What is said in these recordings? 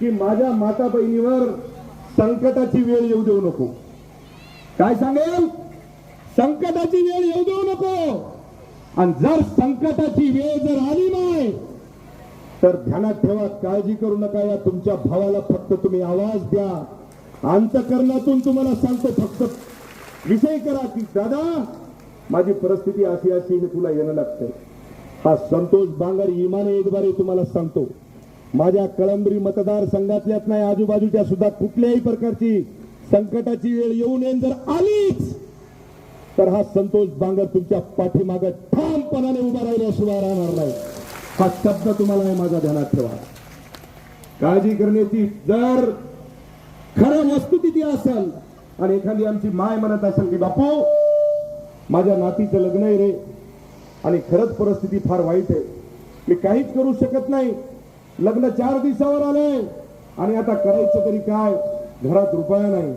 की माझ्या माता बहिणीवर संकटाची वेळ येऊ देऊ नको. काय सांगेल? संकटाची वेळ येऊ देऊ नको. आणि जर संकटाची वेळ जर आली नाही तर ध्यानात ठेवा काळजी करू नका या तुमच्या भावाला फक्त तुम्ही आवाज द्या. अंतकरणातून तुम्हाला सांगतो फक्त विषय करा की दादा माझी परिस्थिती अशी अशी हे तुला येणं लागतंय. हा संतोष बांगर इमाने एकबारे तुम्हाला सांगतो. माझ्या कळंबरी मतदारसंघातल्याच नाही आजूबाजूच्या सुद्धा कुठल्याही प्रकारची संकटाची वेळ येऊ नये जर आलीच तर हा संतोष बांगर तुमच्या पाठीमाग ठामपणाने उभा राहिल्याशिवाय राहणार नाही. हा शब्द तुम्हाला हे माझ्या ध्यानात ठेवा. काळजी करण्याची जर खरं वस्तुस्थिती असेल आणि एखादी आमची माय म्हणत असेल की बापू माझ्या नातीचं लग्न आहे रे आणि खरंच परिस्थिती फार वाईट आहे. मी काहीच करू शकत नाही. लग्न चार दिवसावर आले. आणि आता करायचं तरी काय? घरात रुपया नाही.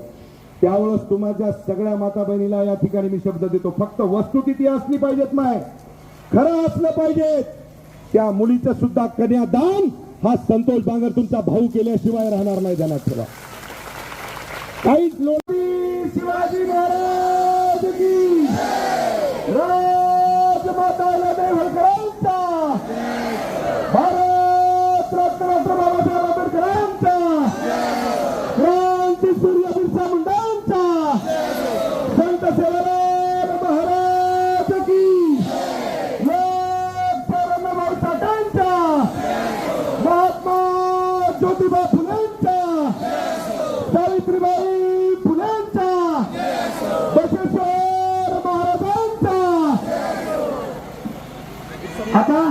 त्यावेळेस तुम्हाला सगळ्या माता बहिणीला या ठिकाणी मी शब्द देतो. फक्त वस्तुस्थिती असली पाहिजेत माय? खरं असलं पाहिजे त्या मुलीचं सुद्धा कन्यादान हा संतोष बांगर तुमचा भाऊ केल्याशिवाय राहणार नाही ध्यानात ठेवा. काहीच लोक शिवाजी महाराज की राजमाता सेवाराम महाराज की साठांचा महात्मा ज्योतिबा फुलांचा सावित्रीबाई फुलेंचा बसेश्वर महाराजांचा आता